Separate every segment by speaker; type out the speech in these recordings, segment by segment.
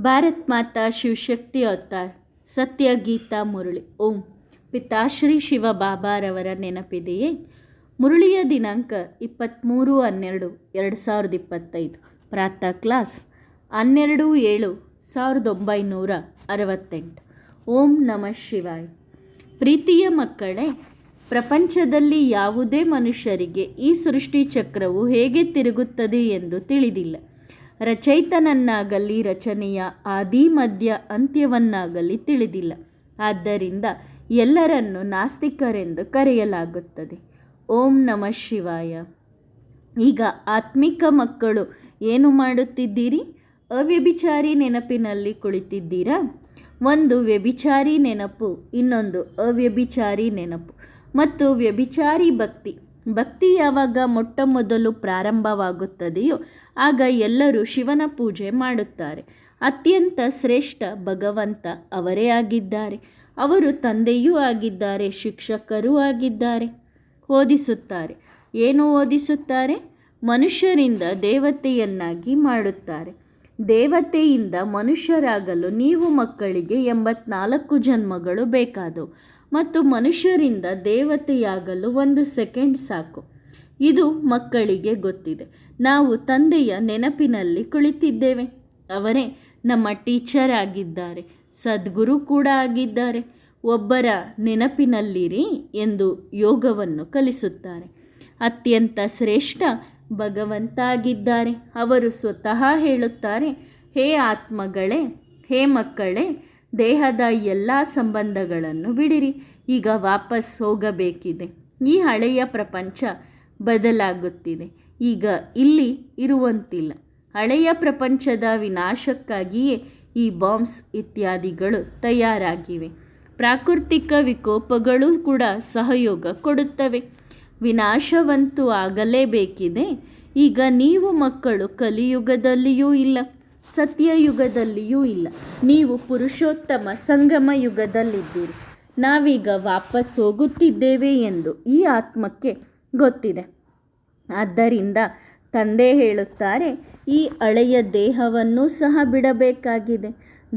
Speaker 1: ಭಾರತ್ ಮಾತಾ Shivashakti avatar. ಸತ್ಯ ಗೀತಾ ಮುರಳಿ. ಓಂ. ಪಿತಾಶ್ರೀ ಶಿವ ಬಾಬಾರವರ ನೆನಪಿದೆಯೇ? ಮುರಳಿಯ ದಿನಾಂಕ ಇಪ್ಪತ್ತ್ಮೂರು ಹನ್ನೆರಡು ಎರಡು ಸಾವಿರದ ಇಪ್ಪತ್ತೈದು. ಪ್ರಾತಃ ಕ್ಲಾಸ್ ಹನ್ನೆರಡು ಏಳು ಸಾವಿರದ ಒಂಬೈನೂರ ಅರವತ್ತೆಂಟು. ಓಂ ನಮಃ ಶಿವಾಯ್. ಪ್ರೀತಿಯ ಮಕ್ಕಳೇ, ಪ್ರಪಂಚದಲ್ಲಿ ಯಾವುದೇ ಮನುಷ್ಯರಿಗೆ ಈ ಸೃಷ್ಟಿ ಚಕ್ರವು ಹೇಗೆ ತಿರುಗುತ್ತದೆ ಎಂದು ತಿಳಿದಿಲ್ಲ. ರಚಯಿತನನ್ನಾಗಲಿ ರಚನೆಯ ಆದಿ ಮಧ್ಯ ಅಂತ್ಯವನ್ನಾಗಲಿ ತಿಳಿದಿಲ್ಲ. ಆದ್ದರಿಂದ ಎಲ್ಲರನ್ನು ನಾಸ್ತಿಕರೆಂದು ಕರೆಯಲಾಗುತ್ತದೆ. ಓಂ ನಮಃ ಶಿವಾಯ. ಈಗ ಆತ್ಮಿಕ ಮಕ್ಕಳು ಏನು ಮಾಡುತ್ತಿದ್ದೀರಿ? ಅವ್ಯಭಿಚಾರಿ ನೆನಪಿನಲ್ಲಿ ಕುಳಿತಿದ್ದೀರಾ? ಒಂದು ವ್ಯಭಿಚಾರಿ ನೆನಪು, ಇನ್ನೊಂದು ಅವ್ಯಭಿಚಾರಿ ನೆನಪು. ಮತ್ತು ವ್ಯಭಿಚಾರಿ ಭಕ್ತಿ ಭಕ್ತಿ ಯಾವಾಗ ಮೊಟ್ಟ ಮೊದಲು ಪ್ರಾರಂಭವಾಗುತ್ತದೆಯೋ ಆಗ ಎಲ್ಲರೂ ಶಿವನ ಪೂಜೆ ಮಾಡುತ್ತಾರೆ. ಅತ್ಯಂತ ಶ್ರೇಷ್ಠ ಭಗವಂತ ಅವರೇ ಆಗಿದ್ದಾರೆ. ಅವರು ತಂದೆಯೂ ಆಗಿದ್ದಾರೆ, ಶಿಕ್ಷಕರೂ ಆಗಿದ್ದಾರೆ. ಓದಿಸುತ್ತಾರೆ. ಏನು ಓದಿಸುತ್ತಾರೆ? ಮನುಷ್ಯರಿಂದ ದೇವತೆಯನ್ನಾಗಿ ಮಾಡುತ್ತಾರೆ. ದೇವತೆಯಿಂದ ಮನುಷ್ಯರಾಗಲು ನೀವು ಮಕ್ಕಳಿಗೆ ಎಂಬತ್ನಾಲ್ಕು ಜನ್ಮಗಳು ಬೇಕಾದವು. ಮತ್ತು ಮನುಷ್ಯರಿಂದ ದೇವತೆಯಾಗಲು ಒಂದು ಸೆಕೆಂಡ್ ಸಾಕು. ಇದು ಮಕ್ಕಳಿಗೆ ಗೊತ್ತಿದೆ. ನಾವು ತಂದೆಯ ನೆನಪಿನಲ್ಲಿ ಕುಳಿತಿದ್ದೇವೆ. ಅವರೇ ನಮ್ಮ ಟೀಚರ್ ಆಗಿದ್ದಾರೆ. ಸದ್ಗುರು ಕೂಡ ಆಗಿದ್ದಾರೆ. ಒಬ್ಬರ ನೆನಪಿನಲ್ಲಿರಿ ಎಂದು ಯೋಗವನ್ನು ಕಲಿಸುತ್ತಾರೆ. ಅತ್ಯಂತ ಶ್ರೇಷ್ಠ ಭಗವಂತ ಆಗಿದ್ದಾರೆ ಅವರು ಸ್ವತಃ ಹೇಳುತ್ತಾರೆ, ಹೇ ಆತ್ಮಗಳೇ, ಹೇ ಮಕ್ಕಳೇ ದೇಹದ ಎಲ್ಲ ಸಂಬಂಧಗಳನ್ನು ಬಿಡಿರಿ. ಈಗ ವಾಪಸ್ ಹೋಗಬೇಕಿದೆ. ಈ ಹಳೆಯ ಪ್ರಪಂಚ ಬದಲಾಗುತ್ತಿದೆ. ಈಗ ಇಲ್ಲಿ ಇರುವಂತಿಲ್ಲ. ಹಳೆಯ ಪ್ರಪಂಚದ ವಿನಾಶಕ್ಕಾಗಿಯೇ ಈ ಬಾಂಬ್ಸ್ ಇತ್ಯಾದಿಗಳು ತಯಾರಾಗಿವೆ. ಪ್ರಾಕೃತಿಕ ವಿಕೋಪಗಳು ಕೂಡ ಸಹಯೋಗ ಕೊಡುತ್ತವೆ. ವಿನಾಶವಂತೂ ಆಗಲೇಬೇಕಿದೆ. ಈಗ ನೀವು ಮಕ್ಕಳು ಕಲಿಯುಗದಲ್ಲಿಯೂ ಇಲ್ಲ. ಸತ್ಯಯುಗದಲ್ಲಿಯೂ ಇಲ್ಲ. ನೀವು ಪುರುಷೋತ್ತಮ ಸಂಗಮ ಯುಗದಲ್ಲಿದ್ದೀರಿ ನಾವೀಗ ವಾಪಸ್ ಹೋಗುತ್ತಿದ್ದೇವೆ ಎಂದು ಈ ಆತ್ಮಕ್ಕೆ ಗೊತ್ತಿದೆ. ಆದ್ದರಿಂದ ತಂದೆ ಹೇಳುತ್ತಾರೆ, ಈ ಹಳೆಯ ದೇಹವನ್ನು ಸಹ ಬಿಡಬೇಕಾಗಿದೆ.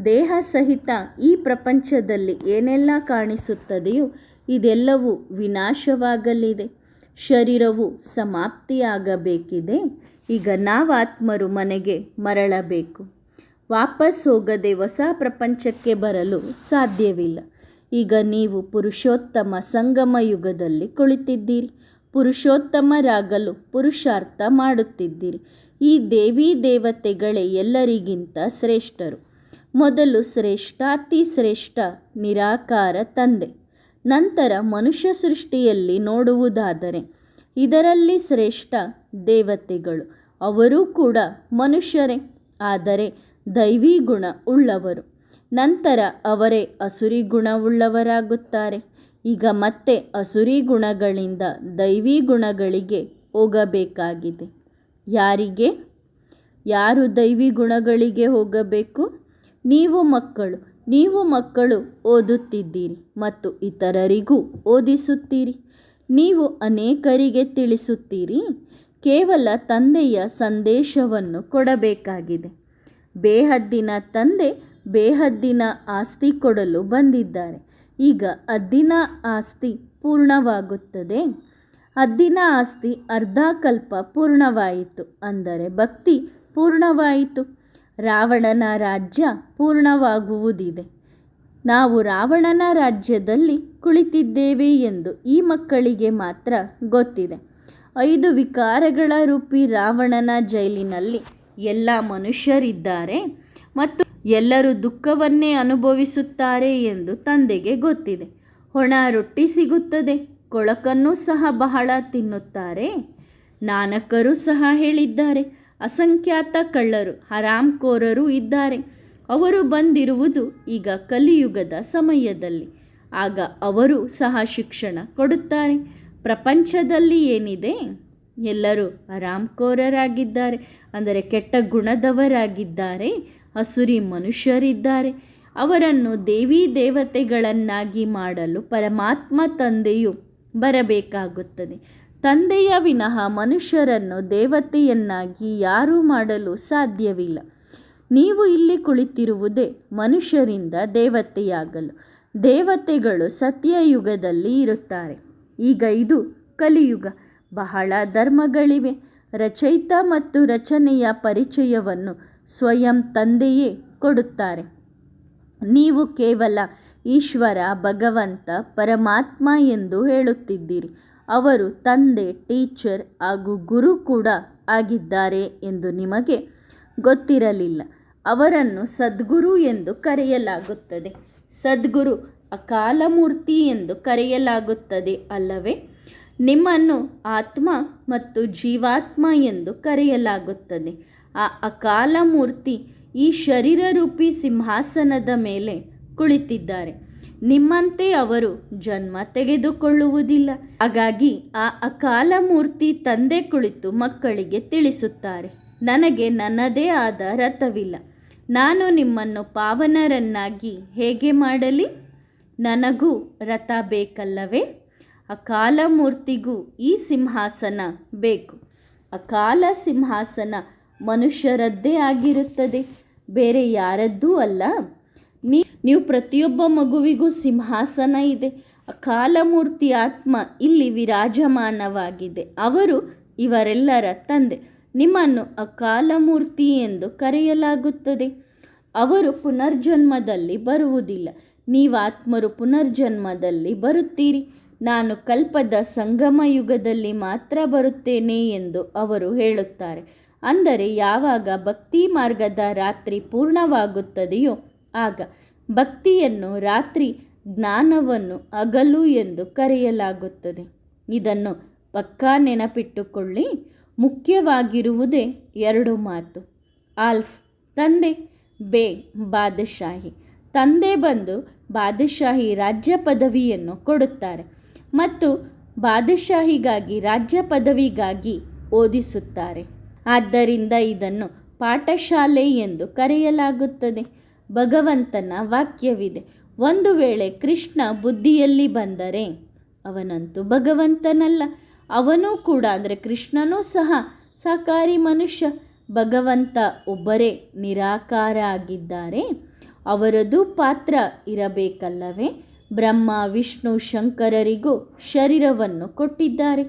Speaker 1: ದೇಹ ಸಹಿತ ಈ ಪ್ರಪಂಚದಲ್ಲಿ ಏನೆಲ್ಲ ಕಾಣಿಸುತ್ತದೆಯೋ ಇದೆಲ್ಲವೂ ವಿನಾಶವಾಗಲಿದೆ. ಶರೀರವು ಸಮಾಪ್ತಿಯಾಗಬೇಕಿದೆ. ಈಗ ನಾವಾತ್ಮರು ಮನೆಗೆ ಮರಳಬೇಕು. ವಾಪಸ್ ಹೋಗದೆ ಹೊಸ ಪ್ರಪಂಚಕ್ಕೆ ಬರಲು ಸಾಧ್ಯವಿಲ್ಲ. ಈಗ ನೀವು ಪುರುಷೋತ್ತಮ ಸಂಗಮ ಯುಗದಲ್ಲಿ ಕುಳಿತಿದ್ದೀರಿ. ಪುರುಷೋತ್ತಮರಾಗಲು ಪುರುಷಾರ್ಥ ಮಾಡುತ್ತಿದ್ದೀರಿ. ಈ ದೇವಿ ದೇವತೆಗಳೇ ಎಲ್ಲರಿಗಿಂತ ಶ್ರೇಷ್ಠರು. ಮೊದಲು ಶ್ರೇಷ್ಠಾತಿ ಶ್ರೇಷ್ಠ, ನಿರಾಕಾರ ತಂದೆ. ನಂತರ ಮನುಷ್ಯ ಸೃಷ್ಟಿಯಲ್ಲಿ ನೋಡುವುದಾದರೆ, ಇದರಲ್ಲಿ ಶ್ರೇಷ್ಠ ದೇವತೆಗಳು. ಅವರೂ ಕೂಡ ಮನುಷ್ಯರೇ, ಆದರೆ ದೈವಿ ಗುಣ ಉಳ್ಳವರು. ನಂತರ ಅವರೇ ಅಸುರಿ ಗುಣವುಳ್ಳವರಾಗುತ್ತಾರೆ ಈಗ ಮತ್ತೆ ಅಸುರಿ ಗುಣಗಳಿಂದ ದೈವಿ ಗುಣಗಳಿಗೆ ಹೋಗಬೇಕಾಗಿದೆ. ಯಾರಿಗೆ? ಯಾರು ದೈವಿ ಗುಣಗಳಿಗೆ ಹೋಗಬೇಕು? ನೀವು ಮಕ್ಕಳು. ನೀವು ಮಕ್ಕಳು ಓದುತ್ತಿದ್ದೀರಿ ಮತ್ತು ಇತರರಿಗೂ ಓದಿಸುತ್ತೀರಿ. ನೀವು ಅನೇಕರಿಗೆ ತಿಳಿಸುತ್ತೀರಿ. ಕೇವಲ ತಂದೆಯ ಸಂದೇಶವನ್ನು ಕೊಡಬೇಕಾಗಿದೆ. ಬೇಹದ್ದಿನ ತಂದೆ ಬೇಹದ್ದಿನ ಆಸ್ತಿ ಕೊಡಲು ಬಂದಿದ್ದಾರೆ. ಈಗ ಅದ್ದಿನ ಆಸ್ತಿ ಪೂರ್ಣವಾಗುತ್ತದೆ. ಅದ್ದಿನ ಆಸ್ತಿ ಅರ್ಧಕಲ್ಪ ಪೂರ್ಣವಾಯಿತು ಅಂದರೆ ಭಕ್ತಿ ಪೂರ್ಣವಾಯಿತು. ರಾವಣನ ರಾಜ್ಯ ಪೂರ್ಣವಾಗುವುದಿದೆ. ನಾವು ರಾವಣನ ರಾಜ್ಯದಲ್ಲಿ ಕುಳಿತಿದ್ದೇವೆ ಎಂದು ಈ ಮಕ್ಕಳಿಗೆ ಮಾತ್ರ ಗೊತ್ತಿದೆ. ಐದು ವಿಕಾರಗಳ ರೂಪಿ ರಾವಣನ ಜೈಲಿನಲ್ಲಿ ಎಲ್ಲ ಮನುಷ್ಯರಿದ್ದಾರೆ ಮತ್ತು ಎಲ್ಲರೂ ದುಃಖವನ್ನೇ ಅನುಭವಿಸುತ್ತಾರೆ ಎಂದು ತಂದೆಗೆ ಗೊತ್ತಿದೆ. ಹೊಣ ರೊಟ್ಟಿ ಸಿಗುತ್ತದೆ, ಕೊಳಕನ್ನು ಸಹ ಬಹಳ ತಿನ್ನುತ್ತಾರೆ. ನಾನಕರು ಸಹ ಹೇಳಿದ್ದಾರೆ, ಅಸಂಖ್ಯಾತ ಕಳ್ಳರು ಹರಾಮ್ಕೋರರು ಇದ್ದಾರೆ. ಅವರು ಬಂದಿರುವುದು ಈಗ ಕಲಿಯುಗದ ಸಮಯದಲ್ಲಿ. ಆಗ ಅವರು ಸಹ ಶಿಕ್ಷಣ ಕೊಡುತ್ತಾರೆ. ಪ್ರಪಂಚದಲ್ಲಿ ಏನಿದೆ? ಎಲ್ಲರೂ ಆರಾಮ್ಕೋರರಾಗಿದ್ದಾರೆ. ಅಂದರೆ ಕೆಟ್ಟ ಗುಣದವರಾಗಿದ್ದಾರೆ. ಹಸುರಿ ಮನುಷ್ಯರಿದ್ದಾರೆ. ಅವರನ್ನು ದೇವಿ ದೇವತೆಗಳನ್ನಾಗಿ ಮಾಡಲು ಪರಮಾತ್ಮ ತಂದೆಯು ಬರಬೇಕಾಗುತ್ತದೆ. ತಂದೆಯ ವಿನಃ ಮನುಷ್ಯರನ್ನು ದೇವತೆಯನ್ನಾಗಿ ಯಾರೂ ಮಾಡಲು ಸಾಧ್ಯವಿಲ್ಲ. ನೀವು ಇಲ್ಲಿ ಕುಳಿತಿರುವುದೇ ಮನುಷ್ಯರಿಂದ ದೇವತೆಯಾಗಲು. ದೇವತೆಗಳು ಸತ್ಯಯುಗದಲ್ಲಿ ಇರುತ್ತಾರೆ. ಈಗ ಇದು ಕಲಿಯುಗ. ಬಹಳ ಧರ್ಮಗಳಿವೆ. ರಚಯಿತ ಮತ್ತು ರಚನೆಯ ಪರಿಚಯವನ್ನು ಸ್ವಯಂ ತಂದೆಯೇ ಕೊಡುತ್ತಾರೆ. ನೀವು ಕೇವಲ ಈಶ್ವರ, ಭಗವಂತ, ಪರಮಾತ್ಮ ಎಂದು ಹೇಳುತ್ತಿದ್ದೀರಿ. ಅವರು ತಂದೆ, ಟೀಚರ್ ಹಾಗೂ ಗುರು ಕೂಡ ಆಗಿದ್ದಾರೆ ಎಂದು ನಿಮಗೆ ಗೊತ್ತಿರಲಿಲ್ಲ. ಅವರನ್ನು ಸದ್ಗುರು ಎಂದು ಕರೆಯಲಾಗುತ್ತದೆ. ಸದ್ಗುರು ಅಕಾಲಮೂರ್ತಿ ಎಂದು ಕರೆಯಲಾಗುತ್ತದೆ ಅಲ್ಲವೇ? ನಿಮ್ಮನ್ನು ಆತ್ಮ ಮತ್ತು ಜೀವಾತ್ಮ ಎಂದು ಕರೆಯಲಾಗುತ್ತದೆ. ಆ ಅಕಾಲಮೂರ್ತಿ ಈ ಶರೀರರೂಪಿ ಸಿಂಹಾಸನದ ಮೇಲೆ ಕುಳಿತಿದ್ದಾರೆ. ನಿಮ್ಮಂತೆ ಅವರು ಜನ್ಮ ತೆಗೆದುಕೊಳ್ಳುವುದಿಲ್ಲ. ಹಾಗಾಗಿ ಆ ಅಕಾಲ ಮೂರ್ತಿ ತಂದೆ ಕುಳಿತು ಮಕ್ಕಳಿಗೆ ತಿಳಿಸುತ್ತಾರೆ. ನನಗೆ ನನ್ನದೇ ಆದ ರಥವಿಲ್ಲ. ನಾನು ನಿಮ್ಮನ್ನು ಪಾವನರನ್ನಾಗಿ ಹೇಗೆ ಮಾಡಲಿ? ನನಗೂ ರಥ ಬೇಕಲ್ಲವೇ? ಅಕಾಲ ಮೂರ್ತಿಗೂ ಈ ಸಿಂಹಾಸನ ಬೇಕು. ಅಕಾಲ ಸಿಂಹಾಸನ ಮನುಷ್ಯರದ್ದೇ ಆಗಿರುತ್ತದೆ, ಬೇರೆ ಯಾರದ್ದೂ ಅಲ್ಲ. ನೀ, ನೀವು ಪ್ರತಿಯೊಬ್ಬ ಮಗುವಿಗೂ ಸಿಂಹಾಸನ ಇದೆ. ಅಕಾಲಮೂರ್ತಿ ಆತ್ಮ ಇಲ್ಲಿ ವಿರಾಜಮಾನವಾಗಿದೆ. ಅವರು ಇವರೆಲ್ಲರ ತಂದೆ. ನಿಮ್ಮನ್ನು ಅಕಾಲಮೂರ್ತಿ ಎಂದು ಕರೆಯಲಾಗುತ್ತದೆ. ಅವರು ಪುನರ್ಜನ್ಮದಲ್ಲಿ ಬರುವುದಿಲ್ಲ. ನೀವಾತ್ಮರು ಪುನರ್ಜನ್ಮದಲ್ಲಿ ಬರುತ್ತೀರಿ. ನಾನು ಕಲ್ಪದ ಸಂಗಮ ಯುಗದಲ್ಲಿ ಮಾತ್ರ ಬರುತ್ತೇನೆ ಎಂದು ಅವರು ಹೇಳುತ್ತಾರೆ. ಅಂದರೆ ಯಾವಾಗ ಭಕ್ತಿ ಮಾರ್ಗದ ರಾತ್ರಿ ಪೂರ್ಣವಾಗುತ್ತದೆಯೋ ಆಗ ಭಕ್ತಿಯನ್ನು ರಾತ್ರಿ ಜ್ಞಾನವನ್ನು ಅಗಲು ಎಂದು ಕರೆಯಲಾಗುತ್ತದೆ. ಇದನ್ನು ಪಕ್ಕಾ ನೆನಪಿಟ್ಟುಕೊಳ್ಳಿ. ಮುಖ್ಯವಾಗಿರುವುದೇ ಎರಡು ಮಾತು. ಆಲ್ಫ್, ತಂದೆ, ಬೇ, ಬಾದಶಾಹಿ. ತಂದೆ ಬಂದು ಬಾದಶಾಹಿ ರಾಜ್ಯ ಪದವಿಯನ್ನು ಕೊಡುತ್ತಾರೆ ಮತ್ತು ಬಾದಶಾಹಿಗಾಗಿ ರಾಜ್ಯ ಪದವಿಗಾಗಿ ಓದಿಸುತ್ತಾರೆ. ಆದ್ದರಿಂದ ಇದನ್ನು ಪಾಠಶಾಲೆ ಎಂದು ಕರೆಯಲಾಗುತ್ತದೆ. ಭಗವಂತನ ವಾಕ್ಯವಿದೆ, ಒಂದು ವೇಳೆ ಕೃಷ್ಣ ಬುದ್ಧಿಯಲ್ಲಿ ಬಂದರೆ ಅವನಂತೂ ಭಗವಂತನಲ್ಲ. ಅವನೂ ಕೂಡ ಅಂದರೆ ಕೃಷ್ಣನೂ ಸಹ ಸಾಕಾರಿ ಮನುಷ್ಯ. ಭಗವಂತ ಒಬ್ಬರೇ ನಿರಾಕಾರ ಆಗಿದ್ದಾರೆ ಅವರದು ಪಾತ್ರ ಇರಬೇಕಲ್ಲವೇ? ಬ್ರಹ್ಮ, ವಿಷ್ಣು, ಶಂಕರರಿಗೂ ಶರೀರವನ್ನು ಕೊಟ್ಟಿದ್ದಾರೆ.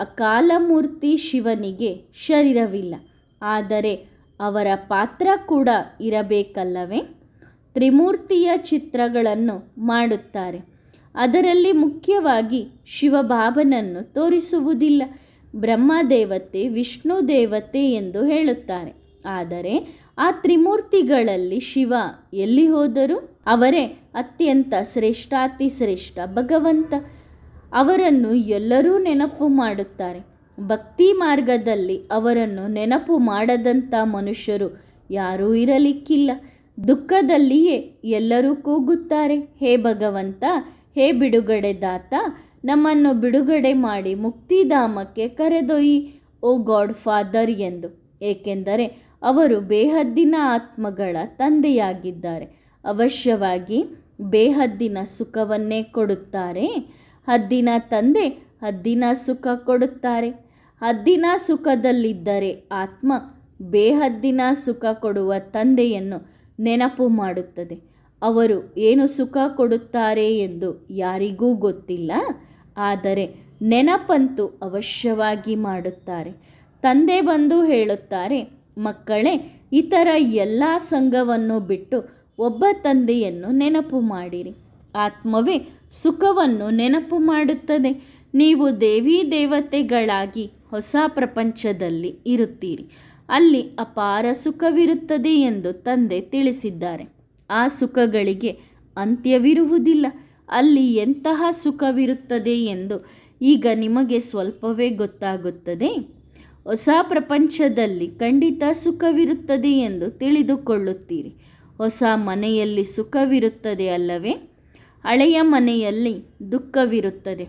Speaker 1: ಅಕಾಲಮೂರ್ತಿ ಶಿವನಿಗೆ ಶರೀರವಿಲ್ಲ. ಆದರೆ ಅವರ ಪಾತ್ರ ಕೂಡ ಇರಬೇಕಲ್ಲವೇ? ತ್ರಿಮೂರ್ತಿಯ ಚಿತ್ರಗಳನ್ನು ಮಾಡುತ್ತಾರೆ. ಅದರಲ್ಲಿ ಮುಖ್ಯವಾಗಿ ಶಿವಬಾಬನನ್ನು ತೋರಿಸುವುದಿಲ್ಲ. ಬ್ರಹ್ಮದೇವತೆ ವಿಷ್ಣು ದೇವತೆ ಎಂದು ಹೇಳುತ್ತಾರೆ. ಆದರೆ ಆ ತ್ರಿಮೂರ್ತಿಗಳಲ್ಲಿ ಶಿವ ಎಲ್ಲಿ ಹೋದರು? ಅವರೇ ಅತ್ಯಂತ ಶ್ರೇಷ್ಠಾತಿ ಶ್ರೇಷ್ಠ ಭಗವಂತ. ಅವರನ್ನು ಎಲ್ಲರೂ ನೆನಪು ಮಾಡುತ್ತಾರೆ. ಭಕ್ತಿ ಮಾರ್ಗದಲ್ಲಿ ಅವರನ್ನು ನೆನಪು ಮಾಡದಂಥ ಮನುಷ್ಯರು ಯಾರೂ ಇರಲಿಕ್ಕಿಲ್ಲ. ದುಃಖದಲ್ಲಿಯೇ ಎಲ್ಲರೂ ಕೂಗುತ್ತಾರೆ. ಹೇ ಭಗವಂತ, ಹೇ ಬಿಡುಗಡೆದಾತ ನಮ್ಮನ್ನು ಬಿಡುಗಡೆ ಮಾಡಿ ಮುಕ್ತಿಧಾಮಕ್ಕೆ ಕರೆದೊಯ್ಯಿ, ಓ ಗಾಡ್ ಫಾದರ್ ಎಂದು. ಏಕೆಂದರೆ ಅವರು ಬೇಹದ್ದಿನ ಆತ್ಮಗಳ ತಂದೆಯಾಗಿದ್ದಾರೆ. ಅವಶ್ಯವಾಗಿ ಬೇಹದ್ದಿನ ಸುಖವನ್ನೇ ಕೊಡುತ್ತಾರೆ. ಹದ್ದಿನ ತಂದೆ ಹದ್ದಿನ ಸುಖ ಕೊಡುತ್ತಾರೆ. ಹದ್ದಿನ ಸುಖದಲ್ಲಿದ್ದರೆ ಆತ್ಮ ಬೇಹದ್ದಿನ ಸುಖ ಕೊಡುವ ತಂದೆಯನ್ನು ನೆನಪು ಮಾಡುತ್ತದೆ. ಅವರು ಏನು ಸುಖ ಕೊಡುತ್ತಾರೆ ಎಂದು ಯಾರಿಗೂ ಗೊತ್ತಿಲ್ಲ, ಆದರೆ ನೆನಪಂತೂ ಅವಶ್ಯವಾಗಿ ಮಾಡುತ್ತಾರೆ. ತಂದೆ ಬಂದು ಹೇಳುತ್ತಾರೆ ಮಕ್ಕಳೇ, ಇತರ ಎಲ್ಲ ಸಂಘವನ್ನು ಬಿಟ್ಟು ಒಬ್ಬ ತಂದೆಯನ್ನು ನೆನಪು ಮಾಡಿರಿ. ಆತ್ಮವೇ ಸುಖವನ್ನು ನೆನಪು ಮಾಡುತ್ತದೆ. ನೀವು ದೇವಿ ದೇವತೆಗಳಾಗಿ ಹೊಸ ಪ್ರಪಂಚದಲ್ಲಿ ಇರುತ್ತೀರಿ. ಅಲ್ಲಿ ಅಪಾರ ಸುಖವಿರುತ್ತದೆ ಎಂದು ತಂದೆ ತಿಳಿಸಿದ್ದಾರೆ. ಆ ಸುಖಗಳಿಗೆ ಅಂತ್ಯವಿರುವುದಿಲ್ಲ. ಅಲ್ಲಿ ಎಂತಹ ಸುಖವಿರುತ್ತದೆ ಎಂದು ಈಗ ನಿಮಗೆ ಸ್ವಲ್ಪವೇ ಗೊತ್ತಾಗುತ್ತದೆ. ಹೊಸ ಪ್ರಪಂಚದಲ್ಲಿ ಖಂಡಿತ ಸುಖವಿರುತ್ತದೆ ಎಂದು ತಿಳಿದುಕೊಳ್ಳುತ್ತೀರಿ. ಹೊಸ ಮನೆಯಲ್ಲಿ ಸುಖವಿರುತ್ತದೆ ಅಲ್ಲವೇ? ಹಳೆಯ ಮನೆಯಲ್ಲಿ ದುಃಖವಿರುತ್ತದೆ.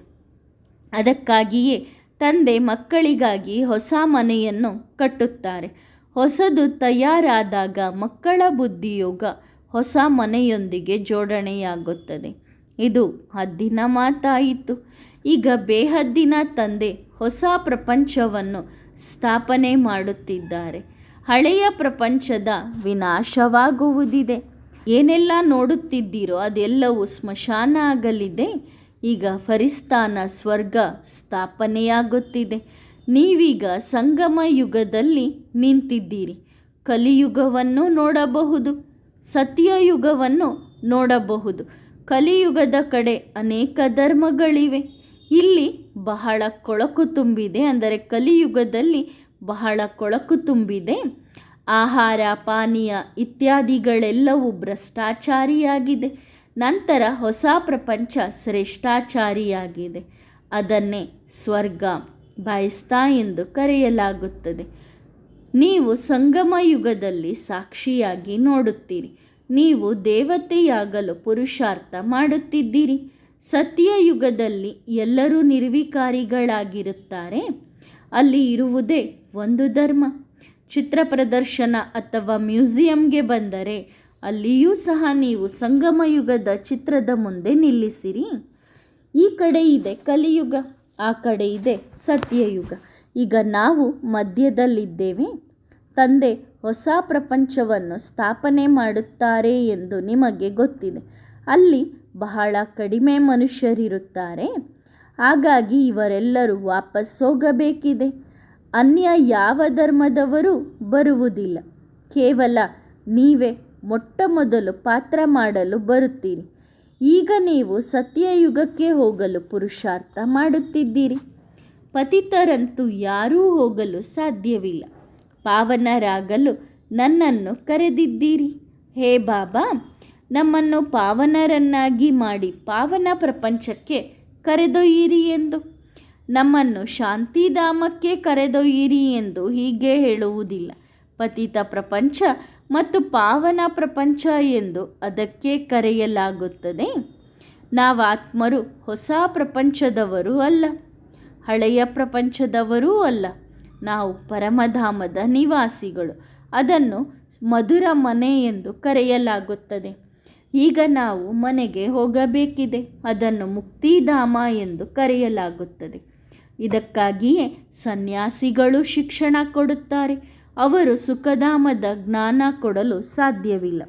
Speaker 1: ಅದಕ್ಕಾಗಿಯೇ ತಂದೆ ಮಕ್ಕಳಿಗಾಗಿ ಹೊಸ ಮನೆಯನ್ನು ಕಟ್ಟುತ್ತಾರೆ. ಹೊಸದು ತಯಾರಾದಾಗ ಮಕ್ಕಳ ಬುದ್ಧಿಯೋಗ ಹೊಸ ಮನೆಯೊಂದಿಗೆ ಜೋಡಣೆಯಾಗುತ್ತದೆ. ಇದು ಹದ್ದಿನ ಮಾತಾಯಿತು. ಈಗ ಬೇಹದ್ದಿನ ತಂದೆ ಹೊಸ ಪ್ರಪಂಚವನ್ನು ಸ್ಥಾಪನೆ ಮಾಡುತ್ತಿದ್ದಾರೆ. ಹಳೆಯ ಪ್ರಪಂಚದ ವಿನಾಶವಾಗುವುದಿದೆ. ಏನೆಲ್ಲ ನೋಡುತ್ತಿದ್ದೀರೋ ಅದೆಲ್ಲವೂ ಸ್ಮಶಾನ ಆಗಲಿದೆ. ಈಗ ಫರಿಸ್ತಾನ ಸ್ವರ್ಗ ಸ್ಥಾಪನೆಯಾಗುತ್ತಿದೆ. ನೀವೀಗ ಸಂಗಮ ಯುಗದಲ್ಲಿ ನಿಂತಿದ್ದೀರಿ. ಕಲಿಯುಗವನ್ನು ನೋಡಬಹುದು, ಸತ್ಯಯುಗವನ್ನು ನೋಡಬಹುದು. ಕಲಿಯುಗದ ಕಡೆ ಅನೇಕ ಧರ್ಮಗಳಿವೆ. ಇಲ್ಲಿ ಬಹಳ ಕೊಳಕು ತುಂಬಿದೆ ಅಂದರೆ ಕಲಿಯುಗದಲ್ಲಿ ಬಹಳ ಕೊಳಕು ತುಂಬಿದೆ. ಆಹಾರ, ಪಾನೀಯ ಇತ್ಯಾದಿಗಳೆಲ್ಲವೂ ಭ್ರಷ್ಟಾಚಾರಿಯಾಗಿದೆ. ನಂತರ ಹೊಸ ಪ್ರಪಂಚ ಶ್ರೇಷ್ಠಾಚಾರಿಯಾಗಿದೆ. ಅದನ್ನೇ ಸ್ವರ್ಗ, ಬಯಸ್ತಾ ಎಂದು ಕರೆಯಲಾಗುತ್ತದೆ. ನೀವು ಸಂಗಮ ಯುಗದಲ್ಲಿ ಸಾಕ್ಷಿಯಾಗಿ ನೋಡುತ್ತೀರಿ. ನೀವು ದೇವತೆಯಾಗಲು ಪುರುಷಾರ್ಥ ಮಾಡುತ್ತಿದ್ದೀರಿ. ಸತ್ಯಯುಗದಲ್ಲಿ ಎಲ್ಲರೂ ನಿರ್ವಿಕಾರಿಗಳಾಗಿರುತ್ತಾರೆ. ಅಲ್ಲಿ ಇರುವುದೇ ಒಂದು ಧರ್ಮ. ಚಿತ್ರ ಪ್ರದರ್ಶನ ಅಥವಾ ಮ್ಯೂಸಿಯಂಗೆ ಬಂದರೆ ಅಲ್ಲಿಯೂ ಸಹ ನೀವು ಸಂಗಮಯುಗದ ಚಿತ್ರದ ಮುಂದೆ ನಿಲ್ಲಿಸಿರಿ. ಈ ಕಡೆ ಇದೆ ಕಲಿಯುಗ, ಆ ಕಡೆ ಇದೆ ಸತ್ಯಯುಗ. ಈಗ ನಾವು ಮಧ್ಯದಲ್ಲಿದ್ದೇವೆ. ತಂದೆ ಹೊಸ ಪ್ರಪಂಚವನ್ನು ಸ್ಥಾಪನೆ ಮಾಡುತ್ತಾರೆ ಎಂದು ನಿಮಗೆ ಗೊತ್ತಿದೆ. ಅಲ್ಲಿ ಬಹಳ ಕಡಿಮೆ ಮನುಷ್ಯರಿರುತ್ತಾರೆ. ಹಾಗಾಗಿ ಇವರೆಲ್ಲರೂ ವಾಪಸ್ ಹೋಗಬೇಕಿದೆ. ಅನ್ಯ ಯಾವ ಧರ್ಮದವರು ಬರುವುದಿಲ್ಲ. ಕೇವಲ ನೀವೇ ಮೊಟ್ಟ ಮೊದಲು ಪಾತ್ರ ಮಾಡಲು ಬರುತ್ತೀರಿ. ಈಗ ನೀವು ಸತ್ಯಯುಗಕ್ಕೆ ಹೋಗಲು ಪುರುಷಾರ್ಥ ಮಾಡುತ್ತಿದ್ದೀರಿ. ಪತಿತರಂತೂ ಯಾರೂ ಹೋಗಲು ಸಾಧ್ಯವಿಲ್ಲ. ಪಾವನರಾಗಲು ನನ್ನನ್ನು ಕರೆದಿದ್ದೀರಿ. ಹೇ ಬಾಬಾ ನಮ್ಮನ್ನು ಪಾವನರನ್ನಾಗಿ ಮಾಡಿ ಪಾವನ ಪ್ರಪಂಚಕ್ಕೆ ಕರೆದೊಯ್ಯಿರಿ ಎಂದು. ನಮ್ಮನ್ನು ಶಾಂತಿಧಾಮಕ್ಕೆ ಕರೆದೊಯ್ಯಿರಿ ಎಂದು ಹೀಗೆ ಹೇಳುವುದಿಲ್ಲ. ಪತಿತ ಪ್ರಪಂಚ ಮತ್ತು ಪಾವನ ಪ್ರಪಂಚ ಎಂದು ಅದಕ್ಕೆ ಕರೆಯಲಾಗುತ್ತದೆ. ನಾವಾತ್ಮರು ಹೊಸ ಪ್ರಪಂಚದವರು ಅಲ್ಲ. ಹಳೆಯ ಪ್ರಪಂಚದವರೂ ಅಲ್ಲ. ನಾವು ಪರಮಧಾಮದ ನಿವಾಸಿಗಳು. ಅದನ್ನು ಮಧುರ ಮನೆ ಎಂದು ಕರೆಯಲಾಗುತ್ತದೆ. ಈಗ ನಾವು ಮನೆಗೆ ಹೋಗಬೇಕಿದೆ. ಅದನ್ನು ಮುಕ್ತಿಧಾಮ ಎಂದು ಕರೆಯಲಾಗುತ್ತದೆ. ಇದಕ್ಕಾಗಿಯೇ ಸನ್ಯಾಸಿಗಳು ಶಿಕ್ಷಣ ಕೊಡುತ್ತಾರೆ. ಅವರು ಸುಖಧಾಮದ ಜ್ಞಾನ ಕೊಡಲು ಸಾಧ್ಯವಿಲ್ಲ.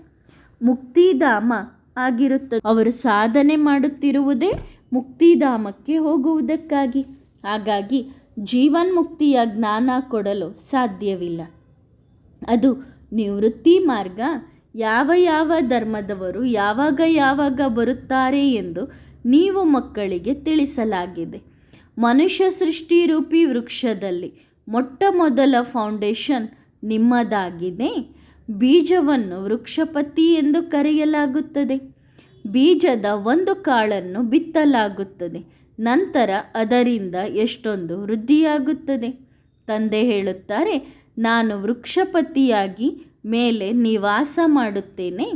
Speaker 1: ಮುಕ್ತಿಧಾಮ ಆಗಿರುತ್ತದೆ. ಅವರು ಸಾಧನೆ ಮಾಡುತ್ತಿರುವುದೇ ಮುಕ್ತಿಧಾಮಕ್ಕೆ ಹೋಗುವುದಕ್ಕಾಗಿ. ಹಾಗಾಗಿ ಜೀವನ್ಮುಕ್ತಿಯ ಜ್ಞಾನ ಕೊಡಲು ಸಾಧ್ಯವಿಲ್ಲ. ಅದು ನಿವೃತ್ತಿ ಮಾರ್ಗ. ಯಾವ ಯಾವ ಧರ್ಮದವರು ಯಾವಾಗ ಯಾವಾಗ ಬರುತ್ತಾರೆ ಎಂದು ನೀವು ಮಕ್ಕಳಿಗೆ ತಿಳಿಸಲಾಗಿದೆ. ಮನುಷ್ಯ ಸೃಷ್ಟಿರೂಪಿ ವೃಕ್ಷದಲ್ಲಿ ಮೊಟ್ಟ ಮೊದಲ ಫೌಂಡೇಶನ್ ನಿಮ್ಮದಾಗಿದೆ. ಬೀಜವನ್ನು ವೃಕ್ಷಪತಿ ಎಂದು ಕರೆಯಲಾಗುತ್ತದೆ. ಬೀಜದ ಒಂದು ಕಾಳನ್ನು ಬಿತ್ತಲಾಗುತ್ತದೆ. ನಂತರ ಅದರಿಂದ ಎಷ್ಟೊಂದು ವೃದ್ಧಿಯಾಗುತ್ತದೆ. ತಂದೆ ಹೇಳುತ್ತಾರೆ, ನಾನು ವೃಕ್ಷಪತಿಯಾಗಿ ಮೇಲೆ ನಿವಾಸ ಮಾಡುತ್ತೇನೆ.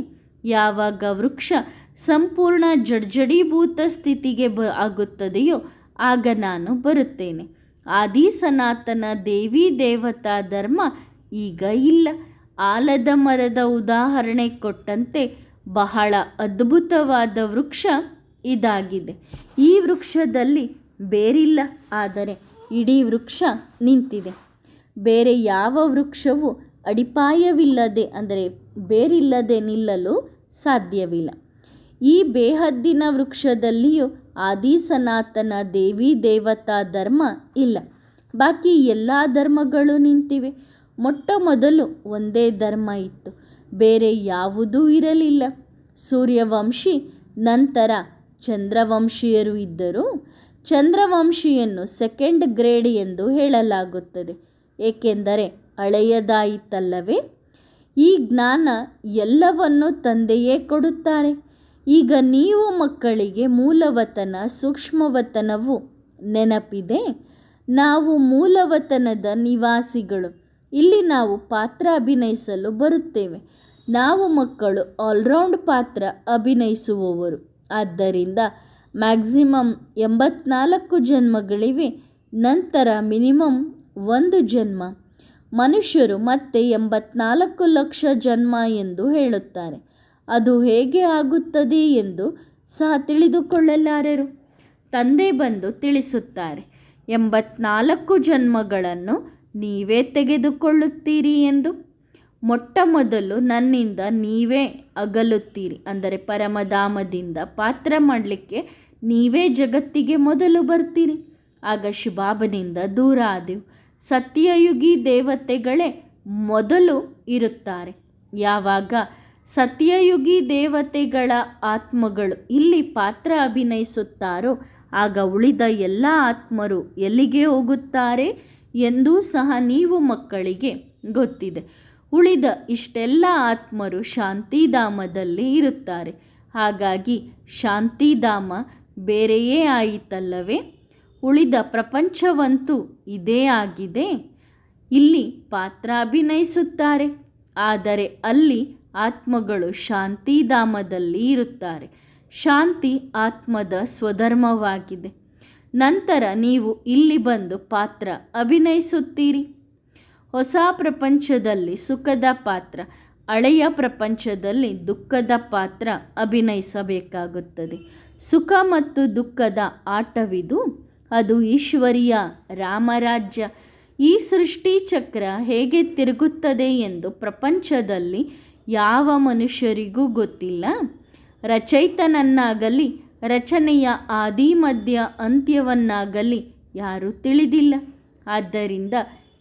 Speaker 1: ಯಾವಾಗ ವೃಕ್ಷ ಸಂಪೂರ್ಣ ಜಡ್ಜಡೀಭೂತ ಸ್ಥಿತಿಗೆ ಬ ಆಗುತ್ತದೆಯೋ ಆಗ ನಾನು ಬರುತ್ತೇನೆ. ಆದಿ ಸನಾತನ ದೇವಿ ದೇವತಾ ಧರ್ಮ ಈಗ ಇಲ್ಲ. ಆಲದ ಮರದ ಉದಾಹರಣೆ ಕೊಟ್ಟಂತೆ ಬಹಳ ಅದ್ಭುತವಾದ ವೃಕ್ಷ ಇದಾಗಿದೆ. ಈ ವೃಕ್ಷದಲ್ಲಿ ಬೇರಿಲ್ಲ, ಆದರೆ ಇಡೀ ವೃಕ್ಷ ನಿಂತಿದೆ. ಬೇರೆ ಯಾವ ವೃಕ್ಷವು ಅಡಿಪಾಯವಿಲ್ಲದೆ, ಅಂದರೆ ಬೇರಿಲ್ಲದೆ ನಿಲ್ಲಲು ಸಾಧ್ಯವಿಲ್ಲ. ಈ ಬೇಹದ್ದಿನ ವೃಕ್ಷದಲ್ಲಿಯೂ ಆದಿ ಸನಾತನ ದೇವಿ ದೇವತಾ ಧರ್ಮ ಇಲ್ಲ. ಬಾಕಿ ಎಲ್ಲ ಧರ್ಮಗಳು ನಿಂತಿವೆ. ಮೊಟ್ಟ ಮೊದಲು ಒಂದೇ ಧರ್ಮ ಇತ್ತು. ಬೇರೆ ಯಾವುದೂ ಇರಲಿಲ್ಲ. ಸೂರ್ಯವಂಶಿ, ನಂತರ ಚಂದ್ರವಂಶಿಯರು ಇದ್ದರು. ಚಂದ್ರವಂಶಿಯನ್ನು ಸೆಕೆಂಡ್ ಗ್ರೇಡ್ ಎಂದು ಹೇಳಲಾಗುತ್ತದೆ. ಏಕೆಂದರೆ ಹಳೆಯದಾಯಿತಲ್ಲವೇ ಈ ಜ್ಞಾನ ಎಲ್ಲವನ್ನೂ ತಂದೆಯೇ ಕೊಡುತ್ತಾರೆ. ಈಗ ನೀವು ಮಕ್ಕಳಿಗೆ ಮೂಲವತನ, ಸೂಕ್ಷ್ಮವತನವು ನೆನಪಿದೆ. ನಾವು ಮೂಲವತನದ ನಿವಾಸಿಗಳು. ಇಲ್ಲಿ ನಾವು ಪಾತ್ರ ಅಭಿನಯಿಸಲು ಬರುತ್ತೇವೆ. ನಾವು ಮಕ್ಕಳು ಆಲ್ರೌಂಡ್ ಪಾತ್ರ ಅಭಿನಯಿಸುವವರು. ಆದ್ದರಿಂದ ಮ್ಯಾಕ್ಸಿಮಮ್ ಎಂಬತ್ನಾಲ್ಕು ಜನ್ಮಗಳಿವೆ, ನಂತರ ಮಿನಿಮಮ್ ಒಂದು ಜನ್ಮ. ಮನುಷ್ಯರು ಮತ್ತೆ ಎಂಬತ್ನಾಲ್ಕು ಲಕ್ಷ ಜನ್ಮ ಎಂದು ಹೇಳುತ್ತಾರೆ. ಅದು ಹೇಗೆ ಆಗುತ್ತದೆ ಎಂದು ಸಹ ತಿಳಿದುಕೊಳ್ಳಲಾರರು. ತಂದೆ ಬಂದು ತಿಳಿಸುತ್ತಾರೆ, ಎಂಬತ್ನಾಲ್ಕು ಜನ್ಮಗಳನ್ನು ನೀವೇ ತೆಗೆದುಕೊಳ್ಳುತ್ತೀರಿ ಎಂದು. ಮೊಟ್ಟ ಮೊದಲು ನನ್ನಿಂದ ನೀವೇ ಅಗಲುತ್ತೀರಿ, ಅಂದರೆ ಪರಮಧಾಮದಿಂದ ಪಾತ್ರ ಮಾಡಲಿಕ್ಕೆ ನೀವೇ ಜಗತ್ತಿಗೆ ಮೊದಲು ಬರ್ತೀರಿ. ಆಗ ಶಿಬಾಬನಿಂದ ದೂರ ಆದೆವು. ಸತ್ಯಯುಗಿ ದೇವತೆಗಳೇ ಮೊದಲು ಇರುತ್ತಾರೆ. ಯಾವಾಗ? ಸತ್ಯಯುಗಿ ದೇವತೆಗಳ ಆತ್ಮಗಳು ಇಲ್ಲಿ ಪಾತ್ರ ಅಭಿನಯಿಸುತ್ತಾರೋ, ಆಗ ಉಳಿದ ಎಲ್ಲ ಆತ್ಮರು ಎಲ್ಲಿಗೆ ಹೋಗುತ್ತಾರೆ ಎಂದೂ ಸಹ ನೀವು ಮಕ್ಕಳಿಗೆ ಗೊತ್ತಿದೆ. ಉಳಿದ ಇಷ್ಟೆಲ್ಲ ಆತ್ಮರು ಶಾಂತಿಧಾಮದಲ್ಲಿ ಇರುತ್ತಾರೆ. ಹಾಗಾಗಿ ಶಾಂತಿಧಾಮ ಬೇರೆಯೇ ಆಯಿತಲ್ಲವೇ? ಉಳಿದ ಪ್ರಪಂಚವಂತೂ ಇದೇ ಆಗಿದೆ. ಇಲ್ಲಿ ಪಾತ್ರ ಅಭಿನಯಿಸುತ್ತಾರೆ ಆದರೆ ಅಲ್ಲಿ ಆತ್ಮಗಳು ಶಾಂತಿಧಾಮದಲ್ಲಿ ಇರುತ್ತಾರೆ. ಶಾಂತಿ ಆತ್ಮದ ಸ್ವಧರ್ಮವಾಗಿದೆ. ನಂತರ ನೀವು ಇಲ್ಲಿ ಬಂದು ಪಾತ್ರ ಅಭಿನಯಿಸುತ್ತೀರಿ. ಹೊಸ ಪ್ರಪಂಚದಲ್ಲಿ ಸುಖದ ಪಾತ್ರ, ಹಳೆಯ ಪ್ರಪಂಚದಲ್ಲಿ ದುಃಖದ ಪಾತ್ರ ಅಭಿನಯಿಸಬೇಕಾಗುತ್ತದೆ. ಸುಖ ಮತ್ತು ದುಃಖದ ಆಟವಿದು ಅದು ಈಶ್ವರಿಯ ರಾಮರಾಜ್ಯ. ಈ ಸೃಷ್ಟಿ ಚಕ್ರ ಹೇಗೆ ತಿರುಗುತ್ತದೆ ಎಂದು ಪ್ರಪಂಚದಲ್ಲಿ ಯಾವ ಮನುಷ್ಯರಿಗೂ ಗೊತ್ತಿಲ್ಲ. ರಚಯಿತನನ್ನಾಗಲಿ, ರಚನೆಯ ಆದಿ ಮಧ್ಯ ಅಂತ್ಯವನ್ನಾಗಲಿ ಯಾರೂ ತಿಳಿದಿಲ್ಲ. ಆದ್ದರಿಂದ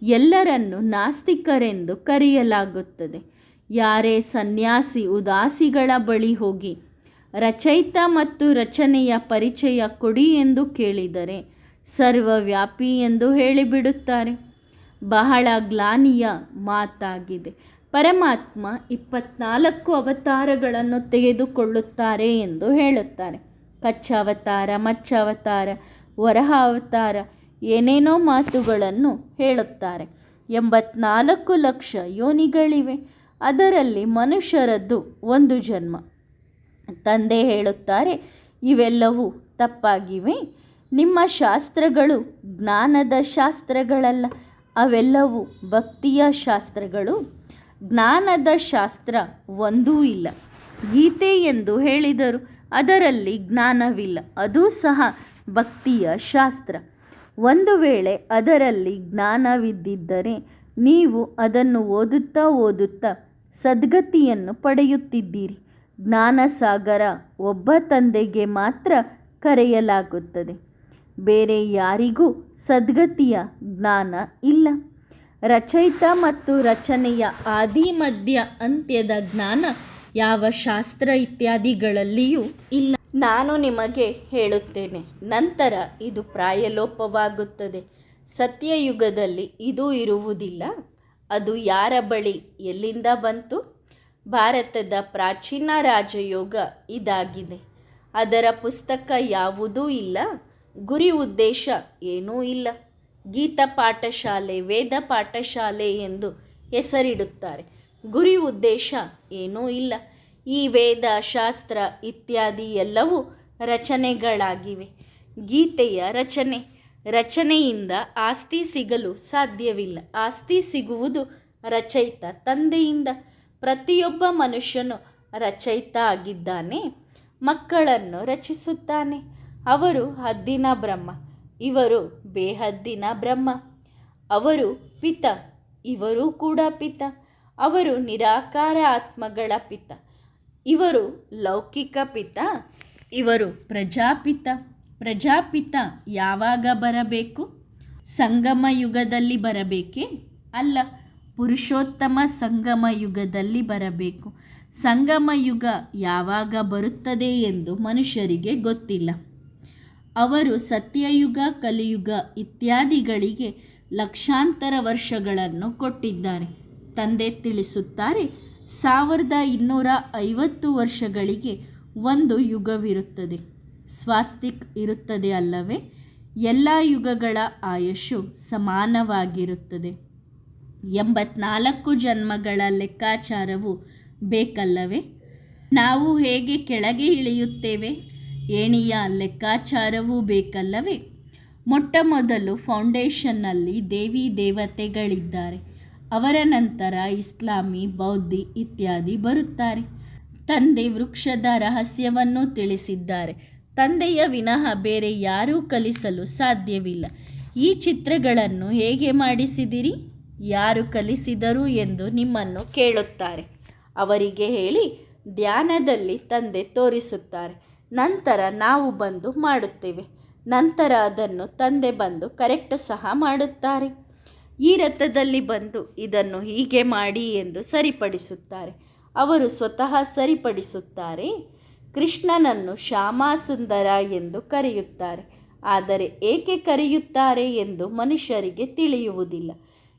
Speaker 1: ಎಲ್ಲರನ್ನು ನಾಸ್ತಿಕರೆಂದು ಕರೆಯಲಾಗುತ್ತದೆ. ಯಾರೇ ಸನ್ಯಾಸಿ, ಉದಾಸಿಗಳ ಬಳಿ ಹೋಗಿ ರಚಯಿತ ಮತ್ತು ರಚನೆಯ ಪರಿಚಯ ಕೊಡಿ ಎಂದು ಕೇಳಿದರೆ ಸರ್ವವ್ಯಾಪಿ ಎಂದು ಹೇಳಿಬಿಡುತ್ತಾರೆ. ಬಹಳ ಗ್ಲಾನಿಯ ಮಾತಾಗಿದೆ. ಪರಮಾತ್ಮ ಇಪ್ಪತ್ನಾಲ್ಕು ಅವತಾರಗಳನ್ನು ತೆಗೆದುಕೊಳ್ಳುತ್ತಾರೆ ಎಂದು ಹೇಳುತ್ತಾರೆ. ಕಚ್ಚ ಅವತಾರ, ಮಚ್ಚ ಅವತಾರ, ವರಹ ಅವತಾರ, ಏನೇನೋ ಮಾತುಗಳನ್ನು ಹೇಳುತ್ತಾರೆ. ಎಂಬತ್ನಾಲ್ಕು ಲಕ್ಷ ಯೋನಿಗಳಿವೆ. ಅದರಲ್ಲಿ ಮನುಷ್ಯರದ್ದು ಒಂದು ಜನ್ಮ. ತಂದೆ ಹೇಳುತ್ತಾರೆ, ಇವೆಲ್ಲವೂ ತಪ್ಪಾಗಿವೆ. ನಿಮ್ಮ ಶಾಸ್ತ್ರಗಳು ಜ್ಞಾನದ ಶಾಸ್ತ್ರಗಳಲ್ಲ, ಅವೆಲ್ಲವೂ ಭಕ್ತಿಯ ಶಾಸ್ತ್ರಗಳು. ಜ್ಞಾನದ ಶಾಸ್ತ್ರ ಒಂದೂ ಇಲ್ಲ. ಗೀತೆ ಎಂದು ಹೇಳಿದರು, ಅದರಲ್ಲಿ ಜ್ಞಾನವಿಲ್ಲ, ಅದು ಸಹ ಭಕ್ತಿಯ ಶಾಸ್ತ್ರ. ಒಂದು ವೇಳೆ ಅದರಲ್ಲಿ ಜ್ಞಾನವಿದ್ದಿದ್ದರೆ ನೀವು ಅದನ್ನು ಓದುತ್ತಾ ಓದುತ್ತಾ ಸದ್ಗತಿಯನ್ನು ಪಡೆಯುತ್ತಿದ್ದೀರಿ. ಜ್ಞಾನಸಾಗರ ಒಬ್ಬ ತಂದೆಗೆ ಮಾತ್ರ ಕರೆಯಲಾಗುತ್ತದೆ. ಬೇರೆ ಯಾರಿಗೂ ಸದ್ಗತಿಯ ಜ್ಞಾನ ಇಲ್ಲ. ರಚಯಿತ ಮತ್ತು ರಚನೆಯ ಆದಿ ಮಧ್ಯ ಅಂತ್ಯದ ಜ್ಞಾನ ಯಾವ ಶಾಸ್ತ್ರ ಇತ್ಯಾದಿಗಳಲ್ಲಿಯೂ ಇಲ್ಲ. ನಾನು ನಿಮಗೆ ಹೇಳುತ್ತೇನೆ, ನಂತರ ಇದು ಪ್ರಾಯಲೋಪವಾಗುತ್ತದೆ. ಸತ್ಯಯುಗದಲ್ಲಿ ಇದು ಇರುವುದಿಲ್ಲ. ಅದು ಯಾರ ಬಳಿ ಎಲ್ಲಿಂದ ಬಂತು? ಭಾರತದ ಪ್ರಾಚೀನ ರಾಜಯೋಗ ಇದಾಗಿದೆ. ಅದರ ಪುಸ್ತಕ ಯಾವುದೂ ಇಲ್ಲ. ಗುರಿ ಉದ್ದೇಶ ಏನೂ ಇಲ್ಲ. ಗೀತ ಪಾಠಶಾಲೆ, ವೇದ ಪಾಠಶಾಲೆ ಎಂದು ಹೆಸರಿಡುತ್ತಾರೆ. ಗುರಿ ಉದ್ದೇಶ ಏನೂ ಇಲ್ಲ. ಈ ವೇದ, ಶಾಸ್ತ್ರ ಇತ್ಯಾದಿ ಎಲ್ಲವೂ ರಚನೆಗಳಾಗಿವೆ. ಗೀತೆಯ ರಚನೆ, ರಚನೆಯಿಂದ ಆಸ್ತಿ ಸಿಗಲು ಸಾಧ್ಯವಿಲ್ಲ. ಆಸ್ತಿ ಸಿಗುವುದು ರಚಯಿತ ತಂದೆಯಿಂದ. ಪ್ರತಿಯೊಬ್ಬ ಮನುಷ್ಯನು ರಚಯಿತ ಆಗಿದ್ದಾನೆ, ಮಕ್ಕಳನ್ನು ರಚಿಸುತ್ತಾನೆ. ಅವರು ಹದ್ದಿನ ಬ್ರಹ್ಮ, ಇವರು ಬೇಹದ್ದಿನ ಬ್ರಹ್ಮ. ಅವರು ಪಿತ, ಇವರು ಕೂಡ ಪಿತ. ಅವರು ನಿರಾಕಾರ ಆತ್ಮಗಳ ಪಿತ. ಇವರು ಲೌಕಿಕ ಪಿತ, ಇವರು ಪ್ರಜಾಪಿತ. ಪ್ರಜಾಪಿತ ಯಾವಾಗ ಬರಬೇಕು? ಸಂಗಮ ಯುಗದಲ್ಲಿ ಬರಬೇಕೇ? ಅಲ್ಲ, ಪುರುಷೋತ್ತಮ ಸಂಗಮ ಯುಗದಲ್ಲಿ ಬರಬೇಕು. ಸಂಗಮ ಯುಗ ಯಾವಾಗ ಬರುತ್ತದೆ ಎಂದು ಮನುಷ್ಯರಿಗೆ ಗೊತ್ತಿಲ್ಲ. ಅವರು ಸತ್ಯಯುಗ, ಕಲಿಯುಗ ಇತ್ಯಾದಿಗಳಿಗೆ ಲಕ್ಷಾಂತರ ವರ್ಷಗಳನ್ನು ಕೊಟ್ಟಿದ್ದಾರೆ. ತಂದೆ ತಿಳಿಸುತ್ತಾರೆ, ಸಾವಿರದ ಇನ್ನೂರ ಐವತ್ತು ವರ್ಷಗಳಿಗೆ ಒಂದು ಯುಗವಿರುತ್ತದೆ. ಸ್ವಾಸ್ತಿಕ್ ಇರುತ್ತದೆ ಅಲ್ಲವೇ? ಎಲ್ಲ ಯುಗಗಳ ಆಯುಷು ಸಮಾನವಾಗಿರುತ್ತದೆ. ಎಂಬತ್ನಾಲ್ಕು ಜನ್ಮಗಳ ಲೆಕ್ಕಾಚಾರವು ಬೇಕಲ್ಲವೇ? ನಾವು ಹೇಗೆ ಕೆಳಗೆ ಇಳಿಯುತ್ತೇವೆ? ಏಣಿಯ ಲೆಕ್ಕಾಚಾರವೂ ಬೇಕಲ್ಲವೇ? ಮೊಟ್ಟ ಮೊದಲು ಫೌಂಡೇಶನ್ನಲ್ಲಿ ದೇವಿ ದೇವತೆಗಳಿದ್ದಾರೆ. ಅವರ ನಂತರ ಇಸ್ಲಾಮಿ, ಬೌದ್ಧಿ ಇತ್ಯಾದಿ ಬರುತ್ತಾರೆ. ತಂದೆ ವೃಕ್ಷದ ರಹಸ್ಯವನ್ನು ತಿಳಿಸಿದ್ದಾರೆ. ತಂದೆಯ ವಿನಃ ಬೇರೆ ಯಾರೂ ಕಲಿಸಲು ಸಾಧ್ಯವಿಲ್ಲ. ಈ ಚಿತ್ರಗಳನ್ನು ಹೇಗೆ ಮಾಡಿಸಿದಿರಿ? ಯಾರು ಕಲಿಸಿದರು ಎಂದು ನಿಮ್ಮನ್ನು ಕೇಳುತ್ತಾರೆ. ಅವರಿಗೆ ಹೇಳಿ ಧ್ಯಾನದಲ್ಲಿ ತಂದೆ ತೋರಿಸುತ್ತಾರೆ. ನಂತರ ನಾವು ಬಂದು ಮಾಡುತ್ತೇವೆ. ನಂತರ ಅದನ್ನು ತಂದೆ ಬಂದು ಕರೆಕ್ಟ್ ಸಹ ಮಾಡುತ್ತಾರೆ. ಈ ರಥದಲ್ಲಿ ಬಂದು ಇದನ್ನು ಹೀಗೆ ಮಾಡಿ ಎಂದು ಸರಿಪಡಿಸುತ್ತಾರೆ. ಅವರು ಸ್ವತಃ ಸರಿಪಡಿಸುತ್ತಾರೆ. ಕೃಷ್ಣನನ್ನು ಶ್ಯಾಮಾಸುಂದರ ಎಂದು ಕರೆಯುತ್ತಾರೆ. ಆದರೆ ಏಕೆ ಕರೆಯುತ್ತಾರೆ ಎಂದು ಮನುಷ್ಯರಿಗೆ ತಿಳಿಯುವುದಿಲ್ಲ.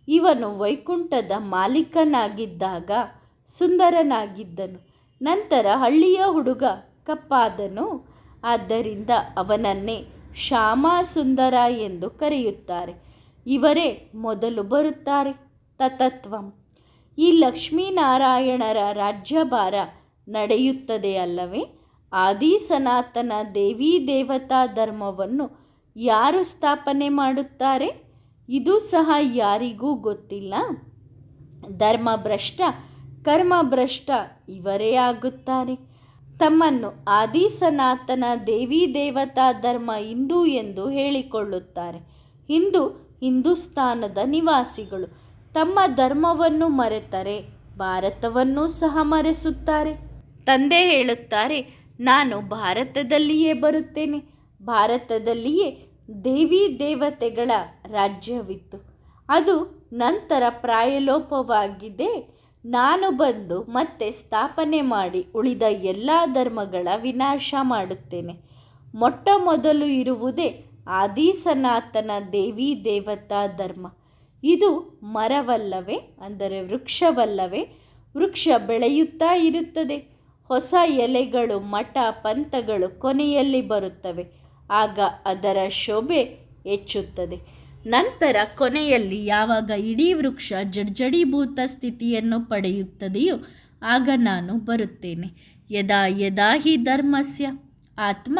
Speaker 1: ಇವನು ವೈಕುಂಠದ ಮಾಲೀಕನಾಗಿದ್ದಾಗ ಸುಂದರನಾಗಿದ್ದನು. ನಂತರ ಹಳ್ಳಿಯ ಹುಡುಗ ಕಪ್ಪಾದನು. ಆದ್ದರಿಂದ ಅವನನ್ನೇ ಶ್ಯಾಮಾಸುಂದರ ಎಂದು ಕರೆಯುತ್ತಾರೆ. ಇವರೇ ಮೊದಲು ಬರುತ್ತಾರೆ. ತತತ್ವಂ. ಈ ಲಕ್ಷ್ಮೀನಾರಾಯಣರ ರಾಜ್ಯಭಾರ ನಡೆಯುತ್ತದೆ ಅಲ್ಲವೇ? ಆದಿ ಸನಾತನ ದೇವಿ ದೇವತಾ ಧರ್ಮವನ್ನು ಯಾರು ಸ್ಥಾಪನೆ ಮಾಡುತ್ತಾರೆ? ಇದು ಸಹ ಯಾರಿಗೂ ಗೊತ್ತಿಲ್ಲ. ಧರ್ಮಭ್ರಷ್ಟ, ಕರ್ಮಭ್ರಷ್ಟ ಇವರೇ ಆಗುತ್ತಾರೆ. ತಮ್ಮನ್ನು ಆದಿ ಸನಾತನ ದೇವಿ ದೇವತಾ ಧರ್ಮ ಹಿಂದೂ ಎಂದು ಹೇಳಿಕೊಳ್ಳುತ್ತಾರೆ. ಹಿಂದೂ ಹಿಂದೂಸ್ತಾನದ ನಿವಾಸಿಗಳು ತಮ್ಮ ಧರ್ಮವನ್ನು ಮರೆತರೆ, ಭಾರತವನ್ನು ಸಹ ಮರೆಸುತ್ತಾರೆ. ತಂದೆ ಹೇಳುತ್ತಾರೆ, ನಾನು ಭಾರತದಲ್ಲಿಯೇ ಬರುತ್ತೇನೆ. ಭಾರತದಲ್ಲಿಯೇ ದೇವಿ ದೇವತೆಗಳ ರಾಜ್ಯವಿತ್ತು. ಅದು ನಂತರ ಪ್ರಾಯಲೋಪವಾಗಿದೆ. ನಾನು ಬಂದು ಮತ್ತೆ ಸ್ಥಾಪನೆ ಮಾಡಿ ಉಳಿದ ಎಲ್ಲ ಧರ್ಮಗಳ ವಿನಾಶ ಮಾಡುತ್ತೇನೆ. ಮೊಟ್ಟ ಮೊದಲು ಇರುವುದೇ ಆದಿ ಸನಾತನ ದೇವಿ ದೇವತಾ ಧರ್ಮ. ಇದು ಮರವಲ್ಲವೇ? ಅಂದರೆ ವೃಕ್ಷವಲ್ಲವೇ? ವೃಕ್ಷ ಬೆಳೆಯುತ್ತಾ ಇರುತ್ತದೆ. ಹೊಸ ಎಲೆಗಳು, ಮಠ, ಪಂಥಗಳು ಕೊನೆಯಲ್ಲಿ ಬರುತ್ತವೆ. ಆಗ ಅದರ ಶೋಭೆ ಹೆಚ್ಚುತ್ತದೆ. ನಂತರ ಕೊನೆಯಲ್ಲಿ ಯಾವಾಗ ಇಡೀ ವೃಕ್ಷ ಜಡ್ಜಡೀಭೂತ ಸ್ಥಿತಿಯನ್ನು ಪಡೆಯುತ್ತದೆಯೋ ಆಗ ನಾನು ಬರುತ್ತೇನೆ. ಯದಾ ಯದಾ ಹಿ ಧರ್ಮಸ್ಯ? ಆತ್ಮ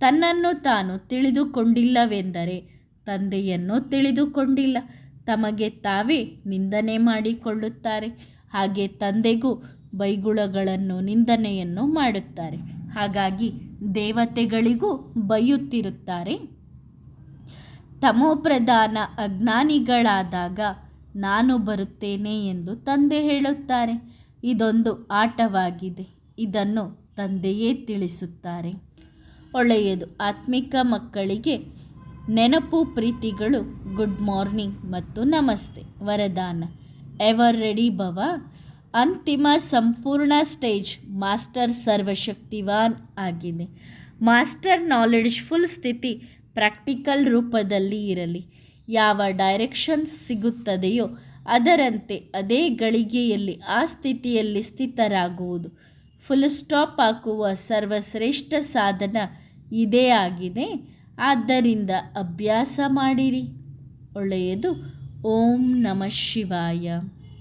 Speaker 1: ತನ್ನನ್ನು ತಾನು ತಿಳಿದುಕೊಂಡಿಲ್ಲವೆಂದರೆ ತಂದೆಯನ್ನು ತಿಳಿದುಕೊಂಡಿಲ್ಲ. ತಮಗೆ ತಾವೇ ನಿಂದನೆ ಮಾಡಿಕೊಳ್ಳುತ್ತಾರೆ. ಹಾಗೆ ತಂದೆಗೂ ಬೈಗುಳಗಳನ್ನು ನಿಂದನೆಯನ್ನು ಮಾಡುತ್ತಾರೆ. ಹಾಗಾಗಿ ದೇವತೆಗಳಿಗೂ ಬೈಯುತ್ತಿರುತ್ತಾರೆ. ತಮೋಪ್ರಧಾನ ಅಜ್ಞಾನಿಗಳಾದಾಗ ನಾನು ಬರುತ್ತೇನೆ ಎಂದು ತಂದೆ ಹೇಳುತ್ತಾರೆ. ಇದೊಂದು ಆಟವಾಗಿದೆ. ಇದನ್ನು ತಂದೆಯೇ ತಿಳಿಸುತ್ತಾರೆ. ಒಳ್ಳೆಯದು. ಆತ್ಮಿಕ ಮಕ್ಕಳಿಗೆ ನೆನಪು, ಪ್ರೀತಿಗಳು ಗುಡ್ ಮಾರ್ನಿಂಗ್ ಮತ್ತು ನಮಸ್ತೆ. ವರದಾನ. ಎವರ್ ರೆಡಿ ಭವ. ಅಂತಿಮ ಸಂಪೂರ್ಣ ಸ್ಟೇಜ್. ಮಾಸ್ಟರ್ ಸರ್ವಶಕ್ತಿವಾನ್ ಆಗಿದೆ. ಮಾಸ್ಟರ್ ನಾಲೆಡ್ಜ್ಫುಲ್ ಸ್ಥಿತಿ. ಪ್ರಾಕ್ಟಿಕಲ್ ರೂಪದಲ್ಲಿ ಇರಲಿ. ಯಾವ ಡೈರೆಕ್ಷನ್ಸ್ ಸಿಗುತ್ತದೆಯೋ ಅದರಂತೆ ಅದೇ ಗಳಿಗೆಯಲ್ಲಿ ಆ ಸ್ಥಿತಿಯಲ್ಲಿ ಸ್ಥಿತರಾಗುವುದು. ಫುಲ್ ಸ್ಟಾಪ್ ಹಾಕುವ ಸರ್ವಶ್ರೇಷ್ಠ ಸಾಧನ ಇದೇ ಆಗಿದೆ. ಆದ್ದರಿಂದ ಅಭ್ಯಾಸ ಮಾಡಿರಿ. ಒಳ್ಳೆಯದು. ಓಂ ನಮಃ ಶಿವಾಯ.